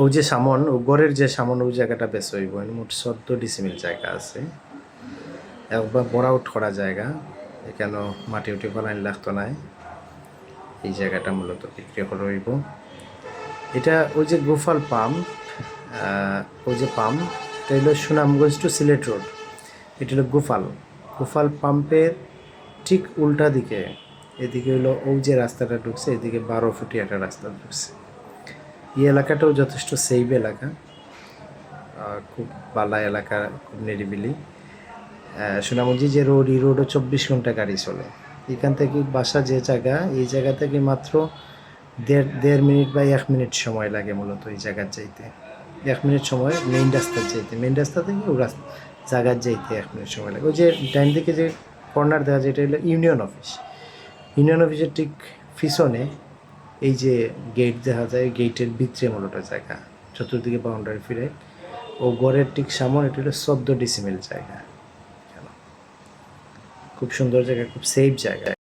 ও যে সামন, ও গড়ের যে সামন, ওই জায়গাটা বেশ হইব। মোট চোদ্দ ডিসিমিল জায়গা আছে। একবার বড় আউট করা জায়গা। এখানে মাটি উঠে ফলাইন লাগতো নাই এই জায়গাটা মূলত বিক্রি করে হইব। এটা ওই যে গোফাল পাম্প ওই যে পাম্প এটা হলো সুনামগঞ্জ টু সিলেট রোড এটা হলো গোফাল। গোফাল পাম্পের ঠিক উল্টা দিকে, এদিকে হলো ওই যে রাস্তাটা ঢুকছে, এদিকে বারো ফুটি একটা রাস্তা ঢুকছে। এই এলাকাটাও যথেষ্ট সেফ এলাকা। খুব বালা এলাকা খুব নিরিবিলি। আহ, সোনামঞ্জি যে রোড এই রোডও চব্বিশ ঘণ্টা গাড়ি চলে। এখান থেকে বাসা যে জায়গা এই জায়গা থেকে মাত্র দেড় দেড় মিনিট বা এক মিনিট সময় লাগে মূলত এই জায়গার যাইতে এক মিনিট সময় মেইন রাস্তার যাইতে মেইন রাস্তা থেকে ও রাস্তা জায়গার যাইতে এক মিনিট সময় লাগে। ওই যে ডাইন দিকে যে কর্নার দেওয়া যায় এটা হলো ইউনিয়ন অফিস। ইউনিয়ন অফিসের ঠিক পিছনে এই যে গেট দেখা যায় গেটের ভিতরে মূলত জায়গা, চতুর্দিকে বাউন্ডারি ফিরে। ও গড়ের ঠিক সামনে এটা হলো চোদ্দ ডিসিমেল জায়গা। খুব সুন্দর জায়গা, খুব সেফ জায়গা।